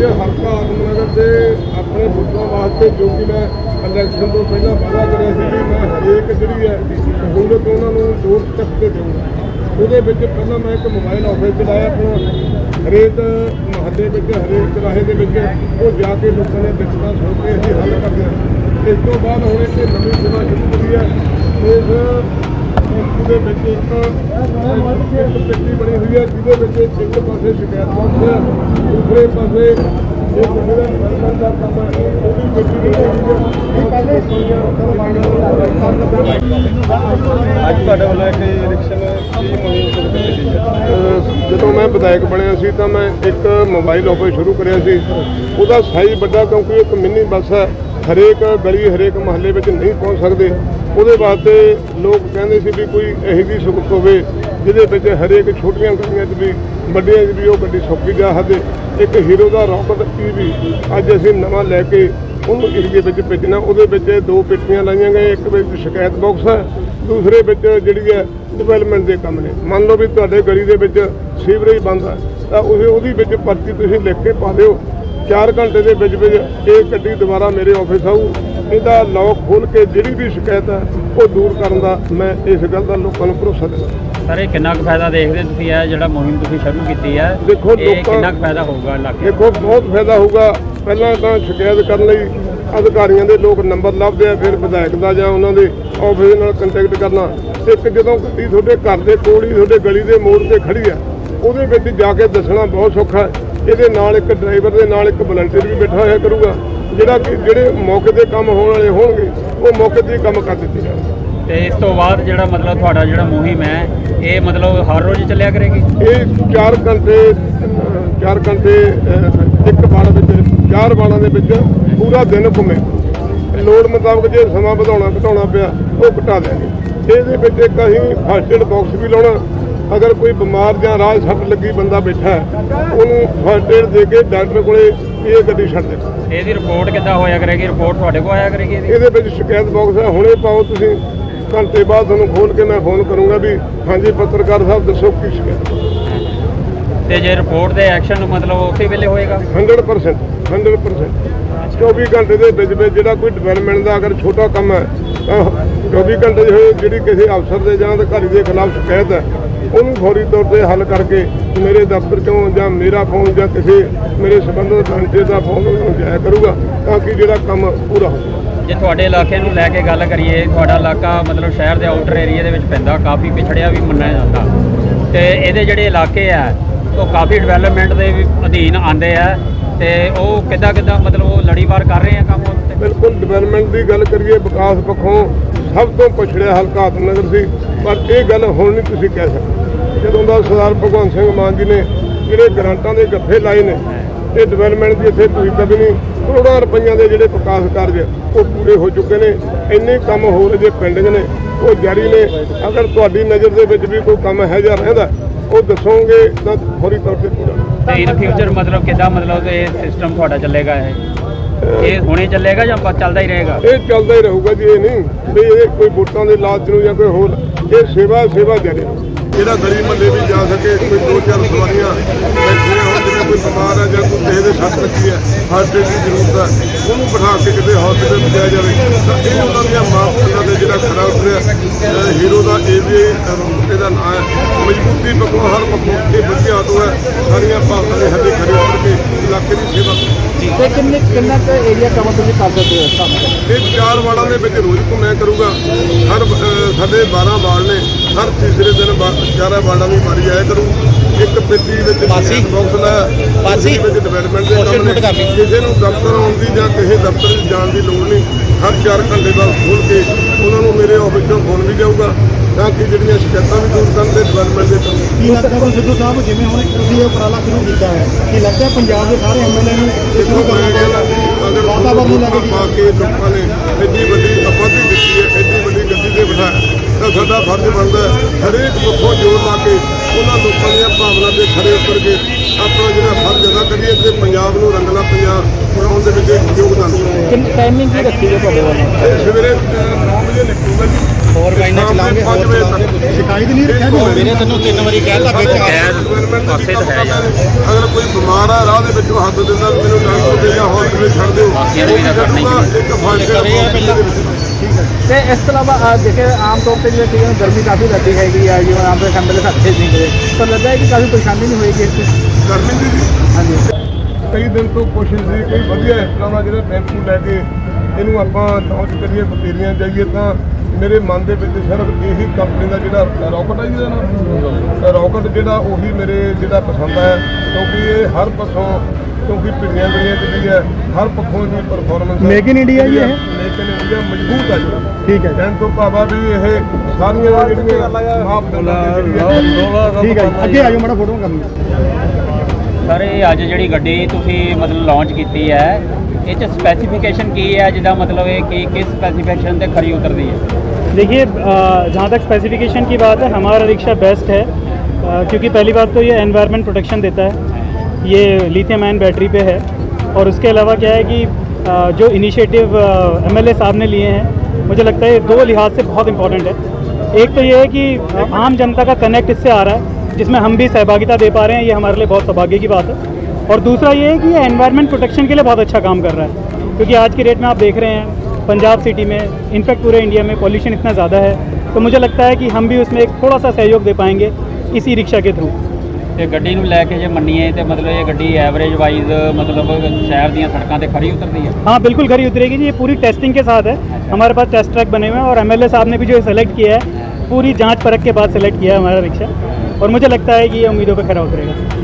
ਵਿੱਚ ਹਲਕਾ ਆਤਮਨਗਰ ਦੇ ਆਪਣੇ ਵੋਟਰਾਂ ਵਾਸਤੇ, ਜੋ ਕਿ ਮੈਂ ਇਲੈਕਸ਼ਨ ਤੋਂ ਪਹਿਲਾਂ ਵਾਅਦਾ ਕਰਿਆ ਸੀ ਕਿ ਮੈਂ ਹਰੇਕ ਜਿਹੜੀ ਹੈ ਸਹੂਲਤ ਉਹਨਾਂ ਨੂੰ ਜੋੜ ਤੱਕ ਕੇ ਦੇਵਾਂਗਾ ਉਹਦੇ ਵਿੱਚ ਪਹਿਲਾਂ ਮੈਂ ਇੱਕ ਮੋਬਾਈਲ ਆਫਿਸ ਚਲਾਇਆ ਆਪਣਾ ਹਰੇਕ ਮਹੱਲੇ ਵਿੱਚ, ਹਰੇਕ ਚਰਾਹੇ ਦੇ ਵਿੱਚ ਉਹ ਜਾ ਕੇ ਲੋਕਾਂ ਦੇ ਦਿੱਕਤਾਂ ਸੁਣ ਕੇ ਅਸੀਂ ਹੱਲ ਕਰਦੇ ਹਾਂ ਇਸ ਤੋਂ ਬਾਅਦ ਹੁਣ ਇੱਕ ਨਵੀਂ ਸੇਵਾ ਸ਼ੁਰੂ ਹੋਈ ਹੈ। ਇਸ ਉਹਦੇ ਵਿੱਚ ਇੱਕ ਇੱਕ ਪੇਟੀ ਬਣੀ ਹੋਈ ਹੈ ਜਿਹਦੇ ਵਿੱਚ ਇੱਕ ਪਾਸੇ ਸ਼ਿਕਾਇਤ ਬਾਕਸ ਹੈ। ਦੂਸਰੇ ਪਾਸੇ ਇਹ ਜਿਹੜਾ ਸਰਕਾਰ ਦਾ ਕੰਮ ਹੈ ਉਹਦੀ ਪੇਟੀ ਬਣੀ ਹੋਈ ਹੈ ਅੱਜ ਤੁਹਾਡੇ ਵੱਲੋਂ ਇੱਕ ਇਲੈਕਸ਼ਨ ਦੀ ਮੁਹਿੰਮ ਸ਼ੁਰੂ ਕੀਤੀ ਗਈ ਹੈ। ਅਹ ਜਦੋਂ ਮੈਂ ਵਿਧਾਇਕ ਬਣਿਆ ਸੀ ਤਾਂ ਮੈਂ ਇੱਕ ਮੋਬਾਈਲ ਆਫਿਸ ਸ਼ੁਰੂ ਕਰਿਆ ਸੀ। ਉਹਦਾ ਸਾਈਜ਼ ਵੱਡਾ ਕਿਉਂਕਿ ਇੱਕ ਮਿੰਨੀ ਬੱਸ ਹੈ। ਹਰੇਕ ਗਲੀ ਹਰੇਕ ਮਹੱਲੇ ਵਿੱਚ ਨਹੀਂ ਪਹੁੰਚ ਸਕਦੇ। ਉਹਦੇ ਵਾਸਤੇ ਲੋਕ ਕਹਿੰਦੇ ਸੀ ਵੀ ਕੋਈ ਇਹੋ ਜਿਹੀ ਸਹੂਲਤ ਹੋਵੇ ਜਿਹਦੇ ਵਿੱਚ ਹਰੇਕ ਛੋਟੀਆਂ ਗੱਡੀਆਂ 'ਚ ਵੀ, ਵੱਡੀਆਂ 'ਚ ਵੀ ਉਹ ਗੱਡੀ ਸੌਖੀ ਜਾ ਸਕਦੇ ਇੱਕ ਹੀਰੋ ਦਾ ਰੌਕਟ ਵੀ ਅੱਜ ਅਸੀਂ ਨਵਾਂ ਲੈ ਕੇ ਉਹਨੂੰ ਏਰੀਏ ਵਿੱਚ ਭੇਜਣਾ। ਉਹਦੇ ਵਿੱਚ ਦੋ ਪੇਟੀਆਂ ਲਾਈਆਂ ਗਈਆਂ, ਇੱਕ ਵਿੱਚ ਸ਼ਿਕਾਇਤ ਬਾਕਸ ਹੈ ਦੂਸਰੇ ਵਿੱਚ ਜਿਹੜੀ ਹੈ ਡਿਵੈਲਪਮੈਂਟ ਦੇ ਕੰਮ ਨੇ। ਮੰਨ ਲਓ ਵੀ ਤੁਹਾਡੇ ਗਲੀ ਦੇ ਵਿੱਚ ਸੀਵਰੇਜ ਬੰਦ ਹੈ ਤਾਂ ਉਹ ਉਹਦੀ ਵਿੱਚ ਪਰਚੀ ਤੁਸੀਂ ਲਿਖ ਕੇ ਪਾ ਦਿਓ। 4 ਘੰਟੇ ਦੇ ਵਿੱਚ ਵਿੱਚ ਇਹ ਗੱਡੀ ਦੁਬਾਰਾ ਮੇਰੇ ਆਫਿਸ ਆਊ ਇਹਦਾ ਲੌਕ ਖੋਲ ਕੇ ਜਿਹੜੀ ਵੀ ਸ਼ਿਕਾਇਤ ਹੈ ਉਹ ਦੂਰ ਕਰਨ ਦਾ ਮੈਂ ਇਸ ਗੱਲ ਦਾ ਲੋਕਾਂ ਨੂੰ ਭਰੋਸਾ ਦਿੰਦਾ। ਸਰ ਇਹ ਕਿੰਨਾ ਕੁ ਫਾਇਦਾ ਦੇਖਦੇ ਤੁਸੀਂ ਇਹ ਜਿਹੜਾ ਮੁਹਿੰਮ ਤੁਸੀਂ ਸ਼ੁਰੂ ਕੀਤੀ ਹੈ ਦੇਖੋ ਲੋਕਾਂ- ਕਿੰਨਾ ਕੁ ਫਾਇਦਾ ਹੋਊਗਾ ਇਲਾਕੇ? ਦੇਖੋ ਬਹੁਤ ਫਾਇਦਾ ਹੋਊਗਾ। ਪਹਿਲਾਂ ਤਾਂ ਸ਼ਿਕਾਇਤ ਕਰਨ ਲਈ ਅਧਿਕਾਰੀਆਂ ਦੇ ਲੋਕ ਨੰਬਰ ਲੱਭਦੇ ਆ ਫਿਰ ਵਿਧਾਇਕ ਦਾ ਜਾਂ ਉਹਨਾਂ ਦੇ ਆਫਿਸ ਨਾਲ ਕੰਟੈਕਟ ਕਰਨਾ। ਇੱਕ ਜਦੋਂ ਗੱਡੀ ਤੁਹਾਡੇ ਘਰ ਦੇ ਕੋਲ ਹੀ ਤੁਹਾਡੇ ਗਲੀ ਦੇ ਮੋੜ ਤੇ ਖੜੀ ਆ ਉਹਦੇ ਵਿੱਚ ਜਾ ਕੇ ਦੱਸਣਾ ਬਹੁਤ ਸੌਖਾ ਹੈ। ਇਹਦੇ ਨਾਲ ਇੱਕ ਡਰਾਈਵਰ ਦੇ ਨਾਲ ਇੱਕ ਵਲੰਟੀਅਰ ਵੀ ਬੈਠਾ ਹੋਇਆ ਕਰੂਗਾ। ਜਿਹੜਾ ਕਿ ਜਿਹੜੇ ਮੌਕੇ ਤੇ ਕੰਮ ਹੋਣ ਵਾਲੇ ਹੋਣਗੇ ਉਹ ਮੌਕੇ ਤੇ ਹੀ ਕੰਮ ਕਰ ਦਿੱਤੇ ਜਾਣਗੇ ਤੇ ਇਸ ਤੋਂ ਬਾਅਦ ਜਿਹੜਾ ਮਤਲਬ ਤੁਹਾਡਾ ਜਿਹੜਾ ਮੁਹਿੰਮ ਹੈ ਇਹ ਮਤਲਬ ਹਰ ਰੋਜ਼ ਚੱਲਿਆ ਕਰੇਗੀ? ਇਹ 4 ਘੰਟੇ 4 ਘੰਟੇ ਅਹ, ਇੱਕ ਬਾੜ ਵਿੱਚ ਚਾਰ ਬਾੜਾਂ ਦੇ ਵਿੱਚ ਪੂਰਾ ਦਿਨ ਘੁੰਮੇ। ਲੋੜ ਮੁਤਾਬਕ ਜੇ ਸਮਾਂ ਵਧਾਉਣਾ ਘਟਾਉਣਾ ਪਿਆ ਉਹ ਘਟਾ ਦਿਆਂਗੇ। ਇਹਦੇ ਵਿੱਚ ਇੱਕ ਅਸੀਂ ਫਸਟ ਏਡ ਬਾਕਸ ਵੀ ਲਾਉਣਾ। ਅਗਰ ਕੋਈ ਬਿਮਾਰ ਜਾਂ ਰਾਹ ਸੱਟ ਲੱਗੀ ਬੰਦਾ ਬੈਠਾ ਹੈ ਉਹਨੂੰ ਫਸਟ ਏਡ ਦੇ ਕੇ ਡਾਕਟਰ ਕੋਲੇ ਇਹ ਗੱਡੀ ਛੱਡ ਦੇ ਇਹਦੀ ਰਿਪੋਰਟ ਕਿੱਦਾਂ ਹੋਇਆ ਕਰੇਗੀ? ਰਿਪੋਰਟ ਤੁਹਾਡੇ ਕੋਲ ਆਇਆ ਕਰੇਗੀ ਇਹਦੀ? ਇਹਦੇ ਵਿੱਚ ਸ਼ਿਕਾਇਤ ਬਾਕਸ ਹੈ। ਹੁਣੇ ਪਾਓ ਤੁਸੀਂ। ਘੰਟੇ ਬਾਅਦ ਤੁਹਾਨੂੰ ਖੋਲ ਕੇ ਮੈਂ ਫੋਨ ਕਰੂੰਗਾ ਵੀ ਹਾਂਜੀ ਪੱਤਰਕਾਰ ਸਾਹਿਬ ਦੱਸੋ ਕੀ ਸ਼ਿਕਾਇਤ ਤੇ ਜੇ ਰਿਪੋਰਟ ਦੇ ਐਕਸ਼ਨ ਮਤਲਬ ਉਸੇ ਵੇਲੇ ਹੋਏਗਾ? 100% 100% 24 ਘੰਟੇ ਦੇ ਵਿੱਚ ਵਿੱਚ ਜਿਹੜਾ ਕੋਈ ਡਿਵੈਲਪਮੈਂਟ ਦਾ ਅਗਰ ਛੋਟਾ ਕੰਮ ਹੈ ਤਾਂ 24 ਘੰਟੇ ਹੋਏ ਜਿਹੜੀ ਕਿਸੇ ਅਫਸਰ ਦੇ ਜਾਂ ਅਧਿਕਾਰੀ ਦੇ ਖਿਲਾਫ ਸ਼ਿਕਾਇਤ ਹੈ ਉਹਨੂੰ ਫੌਰੀ ਤੌਰ ਤੇ ਹੱਲ ਕਰਕੇ ਮੇਰੇ ਦਫ਼ਤਰ ਚੋਂ ਜਾਂ ਮੇਰਾ ਫੋਨ ਜਾਂ ਕਿਸੇ ਮੇਰੇ ਸੰਬੰਧਿਤ ਮੈਨੇਜਰ ਦਾ ਫੋਨ ਉਹਨੂੰ ਜਾਇਆ ਕਰੂਗਾ ਤਾਂ ਕਿ ਜਿਹੜਾ ਕੰਮ ਪੂਰਾ ਹੋ ਜੇ ਤੁਹਾਡੇ ਇਲਾਕੇ ਨੂੰ ਲੈ ਕੇ ਗੱਲ ਕਰੀਏ, ਤੁਹਾਡਾ ਇਲਾਕਾ ਮਤਲਬ ਸ਼ਹਿਰ ਦੇ ਆਊਟਰ ਏਰੀਆ ਦੇ ਵਿੱਚ ਪੈਂਦਾ, ਕਾਫੀ ਪਿਛੜਿਆ ਵੀ ਮੰਨਿਆ ਜਾਂਦਾ। ਤੇ ਇਹਦੇ ਜਿਹੜੇ ਇਲਾਕੇ ਆ, ਉਹ ਕਾਫੀ ਡਿਵੈਲਪਮੈਂਟ ਦੇ ਵੀ ਅਧੀਨ ਆਉਂਦੇ ਆ। ਤੇ ਉਹ ਕਿੱਦਾਂ ਕਿੱਦਾਂ ਮਤਲਬ ਉਹ ਲੜੀਵਾਰ ਕਰ ਰਹੇ ਆ ਕੰਮ ਉੱਤੇ ਬਿਲਕੁਲ ਡਿਵੈਲਪਮੈਂਟ ਦੀ ਗੱਲ ਕਰੀਏ, ਵਿਕਾਸ ਪੱਖੋਂ ਸਭ ਤੋਂ ਪਛੜਿਆ ਹਲਕਾ ਆਤਮਨਗਰ ਸੀ, ਪਰ ਇਹ ਗੱਲ ਹੁਣ ਨਹੀਂ ਤੁਸੀਂ ਕਹਿ ਸਕਦੇ। ਜਦੋਂ ਦਾ ਸਰਦਾਰ ਭਗਵੰਤ ਸਿੰਘ ਮਾਨ ਜੀ ਨੇ ਜਿਹੜੇ ਗ੍ਰਾਂਟਾਂ ਦੇ ਗੱਫੇ ਲਾਏ ਨੇ ਇਹ ਡਿਵੈਲਪਮੈਂਟ ਦੀ ਇੱਥੇ ਕੋਈ ਕਦੇ ਨਹੀਂ, ਕਰੋੜਾਂ ਰੁਪਈਆਂ ਦੇ ਜਿਹੜੇ ਵਿਕਾਸ ਕਾਰਜ ਉਹ ਪੂਰੇ ਹੋ ਚੁੱਕੇ ਨੇ। ਇੰਨੇ ਕੰਮ ਹੋ ਰਹੇ ਜੇ ਪਿੰਡ ਨੇ, ਉਹ ਜਾਰੀ ਨੇ। ਅਗਰ ਤੁਹਾਡੀ ਨਜ਼ਰ ਦੇ ਵਿੱਚ ਵੀ ਕੋਈ ਕੰਮ ਹੈ ਜਾਂ ਰਹਿੰਦਾ, ਉਹ ਦੱਸੋਗੇ ਤਾਂ ਫੌਰੀ ਤੌਰ ਤੇ ਪੂਰਾ। ਤੇ ਇਨ ਫਿਊਚਰ ਮਤਲਬ ਕਿੱਦਾਂ ਮਤਲਬ ਇਹ ਸਿਸਟਮ ਤੁਹਾਡਾ ਚੱਲੇਗਾ ਇਹ? ਇਹ ਹੁਣੇ ਚੱਲੇਗਾ ਜਾਂ ਬਸ ਚੱਲਦਾ ਹੀ ਰਹੇਗਾ? ਇਹ ਚੱਲਦਾ ਹੀ ਰਹੂਗਾ ਜੀ, ਇਹ ਨਹੀਂ। ਵੀ ਇਹ ਕੋਈ ਵੋਟਾਂ ਦੇ ਲਾਲਚ ਨੂੰ ਜਾਂ ਕੋਈ ਹੋਰ, ਇਹ ਸੇਵਾ ਸੇਵਾ ਜਾਰੀ ਰਹੂ। ਜਿਹੜਾ ਗਲੀ ਮਹੱਲੇ ਵੀ ਜਾ ਸਕੇ, ਕੋਈ ਦੋ ਚਾਰ ਸਵਾਰੀਆਂ ਬੈਠੀਆਂ ਹੋਣ, ਜਿਵੇਂ ਕੋਈ ਬਿਮਾਰ ਹੈ ਜਾਂ ਕੋਈ ਕਿਸੇ ਦੇ ਸੱਟ ਲੱਗੀ ਹੈ ਹਾਰਟ ਦੀ ਜ਼ਰੂਰਤ ਹੈ ਉਹਨੂੰ ਬਿਠਾ ਕੇ ਕਿਤੇ ਹਸਪੀਟਲ ਪਹੁੰਚਾਇਆ ਜਾਵੇ। ਤਾਂ ਇਹ ਉਹਨਾਂ ਦੀਆਂ ਮਾਪਿਆਂ ਦੇ ਜਿਹੜਾ ਖੜਾ ਉਤਰਿਆ ਅਹ ਹੀਰੋ ਦਾ ਇਹ ਵੀ ਇਹਦਾ ਨਾਂ ਹੈ, ਮਜ਼ਬੂਤੀ ਪੱਖੋਂ, ਹਰ ਪੱਖੋਂ ਇਹ ਵਧੀਆ ਆਟੋ ਹੈ। ਸਾਰੀਆਂ ਭਾਵਨਾਂ ਦੇ ਹੱਦੇ ਖੜੇ ਉੱਤਰ ਕੇ ਇਲਾਕੇ ਦੀ ਸੇਵਾ ਤੇ ਕਿੰਨੇ ਕਿੰਨਾ ਕੁ ਏਰੀਆ ਕਵਰ ਤੁਸੀਂ ਕਰ ਸਕਦੇ ਹੋ ਨਾਲ ਇਹ ਚਾਰ ਵਾਰਡਾਂ ਦੇ ਵਿੱਚ ਰੋਜ਼ ਘੁੰਮਿਆ ਕਰੂਗਾ। ਹਰ ਅਹ, ਸਾਡੇ 12 ਵਾਰਡ ਨੇ। ਹਰ ਤੀਸਰੇ ਦਿਨ ਵਾ- ਚਾਰਾਂ ਵਾਰਡਾਂ ਦੀ ਵਾਰੀ ਆਇਆ ਕਰੂ। ਇੱਕ ਪੇਟੀ ਵਿੱਚ ਬਾਸੀ? ਬਾਕਸ ਵਿੱਚ ਡਿਵੈਲਪਮੈਂਟ ਦੇ ਕੰਮ ਨੇ। ਕਿਸੇ ਨੂੰ ਦਫ਼ਤਰ ਆਉਣ ਦੀ ਜਾਂ ਕਿਸੇ ਦਫ਼ਤਰ 'ਚ ਜਾਣ ਦੀ ਲੋੜ ਨਹੀਂ। ਹਰ 4 ਘੰਟੇ ਬਾਅਦ ਖੋਲ ਕੇ ਉਹਨਾਂ ਨੂੰ ਮੇਰੇ ਆਫਿਸ ਤੋਂ ਫੋਨ ਵੀ ਜਾਊਗਾ ਤਾਂ ਕਿ ਜਿਹੜੀਆਂ ਸ਼ਿਕਾਇਤਾਂ ਵੀ ਦੂਰ ਕਰਨ ਤੇ ਡਿਵੈਲਪਮੈਂਟ ਦੇ ਕੰਮ ਕੀ ਲੱਗਦਾ ਵਾ ਸਿੱਧੂ ਸਾਹਿਬ ਜਿਵੇਂ ਹੁਣ ਤੁਸੀਂ ਇਹ ਉਪਰਾਲਾ ਸ਼ੁਰੂ ਕੀਤਾ ਹੈ ਕੀ ਲੱਗਦਾ ਹੈ ਪੰਜਾਬ ਦੇ ਸਾਰੇ ਐਮਐਲਏ ਨੂੰ ਇਹ ਸ਼ੁਰੂ ਦੇਖੋ ਮੈਂ ਕਰਨਾ ਚਾਹੀਦਾ ਅਗਰ ਵਾਤਾਵਰਨ ਨੂੰ ਲੈ ਕੇ ਪਾ ਕੇ ਲੋਕਾਂ ਨੇ ਐਡੀ ਵੱਡੀ ਆਬਾਦੀ ਦਿੱਤੀ ਹੈ ਐਡੀ ਵੱਡੀ ਗੱਡੀ ਤੇ ਬਿਠਾਇਆ ਤਾਂ ਸਾਡਾ ਫਰਜ਼ ਬਣਦਾ ਹੈ ਹਰੇਕ ਪੱਖੋਂ ਜੋਰ ਲਾ ਕੇ ਉਹਨਾਂ ਲੋਕਾਂ ਦੀਆਂ ਭਾਵਨਾ ਦੇ ਖਰੇ ਉਤਰ ਕੇ ਆਪਣਾ ਜਿਹੜਾ ਫਰਜ਼ ਅਦਾ ਕਰੀਏ ਤੇ ਪੰਜਾਬ ਨੂੰ ਰੰਗਲਾ ਪੰਜਾਬ ਬਣਾਉਣ ਦੇ ਵਿੱਚ ਯੋਗਦਾਨ ਕਿੰਨੀ ਟਾਈਮਿੰਗ ਕੀ ਰੱਖੀ ਹੈ ਤੁਹਾਡੇ ਵੱਲੋਂ? ਸਵੇਰੇ 9 ਵਜੇ ਨਿਕਲੂਗਾ ਜੀ। ਹੋਰ ਮਹੀਨੇ ਚਲਾਉਂਗੇ, ਹੋਰ ਚਲਾਉਂਗੇ। ਸ਼ਿਕਾਇਤ ਨਹੀਂ ਰੱਖਿਆ ਜੀ ਮੇਰੇ ਤੈਨੂੰ ਤਿੰਨ ਵਾਰੀ ਕਹਿ ਲੱਗੇ ਗੈਰ ਪਾਸੇ ਤਾਂ ਹੈ ਯਾਰ। ਅਗਰ ਕੋਈ ਬਿਮਾਰ ਆ ਰਾਹ ਦੇ ਵਿੱਚੋਂ ਹੱਥ ਦਿੰਦਾ ਮੈਨੂੰ ਡਾਕਟਰ ਦੇ ਜਾਂ ਹਸਪੀਟਲ ਛੱਡ ਦਿਓ। ਬਾਕੀਆਂ ਨੇ ਵੀ ਤਾਂ ਕਰਨਾ ਤੇ ਇਸ ਤੋਂ ਇਲਾਵਾ ਦੇਖੇ ਆਮ ਤੌਰ ਤੇ ਜਿਹੜੇ ਸੀਗੇ ਗਰਮੀ ਕਾਫੀ ਲੱਗਦੀ ਹੈਗੀ ਆ ਜਿਵੇਂ ਆਮ ਦੇ ਸਾਡੇ ਨਹੀਂ ਗਏ ਤਾਂ ਲੱਗਦਾ ਹੈ ਕਿ ਕਾਫੀ ਪਰੇਸ਼ਾਨੀ ਨਹੀਂ ਹੋਏਗੀ ਇਸ ਗਰਮੀ ਦੀ ਜੀ। ਹਾਂਜੀ। ਕਈ ਦਿਨ ਤੋਂ ਕੋਸ਼ਿਸ਼ ਸੀ ਕੋਈ ਵਧੀਆ ਇਸ ਤਰ੍ਹਾਂ ਦਾ ਜਿਹੜਾ ਟੈਂਪੂ ਲੈ ਕੇ ਇਹਨੂੰ ਆਪਾਂ ਲਾਂਚ ਕਰੀਏ ਬਤੇਰੀਆਂ ਜਾਈਏ ਤਾਂ ਮੇਰੇ ਮਨ ਦੇ ਵਿੱਚ ਸਿਰਫ ਇਹੀ ਕੰਪਨੀ ਦਾ ਜਿਹੜਾ ਰੌਕਟ ਹੈ ਜਿਹਦਾ ਨਾਮ ਰੌਕਟ ਜਿਹੜਾ ਉਹੀ ਮੇਰੇ ਜਿਹੜਾ ਪਸੰਦ ਹੈ ਕਿਉਂਕਿ ਇਹ ਹਰ ਪੱਖੋਂ ਕਿਉਂਕਿ ਪਿੰਡੀਆਂ ਦੁਨੀਆਂ ਜਿਹੜੀ ਹੈ ਹਰ ਪੱਖੋਂ ਦੀ ਪਰਫਾਰਮੈਂਸ in India ਹੀ ਹੈ ਇਹ? ਮੇਕ ਇਨ ਇੰਡੀਆ ਮਜ਼ਬੂਤ ਹੈ ਜੀ ਠੀਕ ਹੈ ਕਹਿਣ ਤੋਂ ਭਾਵਾ ਵੀ ਇਹ ਸਾਰੀਆਂ ਜਿਹੜੀਆਂ ਹੈ ਠੀਕ ਹੈ ਜੀ। ਅੱਗੇ ਆਜੋ ਮਾੜਾ ਫੋਟੋ ਕਰਨੀ ਸਰ ਇਹ ਅੱਜ ਜਿਹੜੀ ਗੱਡੀ ਤੁਸੀਂ ਮਤਲਬ ਲਾਂਚ ਕੀਤੀ ਹੈ ਇਹ ਚ ਸਪੈਸੀਫਿਕੇਸ਼ਨ ਕੀ ਹੈ ਜਿਹਦਾ ਮਤਲਬ ਇਹ ਕਿ ਕਿਸ ਸਪੈਸੀਫਿਕੇਸ਼ਨ ਤੇ ਖਰੀ ਉਤਰਦੀ ਹੈ देखिए अ, जहाँ तक स्पेसिफिकेशन की बात है हमारा रिक्शा बेस्ट है अ, क्योंकि पहली बात तो ये एनवायरनमेंट प्रोटेक्शन देता है ये लिथियम आयन बैटरी पे है और उसके अलावा क्या है कि अ, जो इनिशिएटिव एम साहब ने लिए हैं मुझे लगता है ये दो लिहाज से बहुत इंपॉर्टेंट है एक तो ये है कि अ, आम जनता का कनेक्ट इससे आ रहा है जिसमें हम भी सहभागिता दे पा रहे हैं ये हमारे लिए बहुत सौभाग्य की बात है और दूसरा ये है कि ये एनवायरनमेंट प्रोटेक्शन के लिए बहुत अच्छा काम कर रहा है क्योंकि आज की डेट में आप देख रहे हैं पंजाब सिटी में इनफैक्ट पूरे इंडिया में पॉल्यूशन इतना ज़्यादा है तो मुझे लगता है कि हम भी उसमें एक थोड़ा सा सहयोग दे पाएंगे इसी रिक्शा के थ्रू ਤੇ ਗੱਡੀ ਨੂੰ ਲੈ ਕੇ ਜੇ ਮੰਨੀਏ ਤੇ ਮਤਲਬ ਇਹ ਗੱਡੀ ਐਵਰੇਜ ਵਾਈਜ਼ ਮਤਲਬ ਸ਼ਹਿਰ ਦੀਆਂ ਸੜਕਾਂ ਤੇ ਖਰੀ ਉਤਰਦੀ ਹੈ हाँ बिल्कुल घरी उतरेगी जी ये पूरी टेस्टिंग के साथ है हमारे पास टेस्ट ट्रैक बने हुए हैं और एम साहब ने भी जो सेलेक्ट किया है पूरी जांच परख के बाद सेलेक्ट किया है हमारा रिक्शा और मुझे लगता है कि ये उम्मीदों पर खरा उतरेगा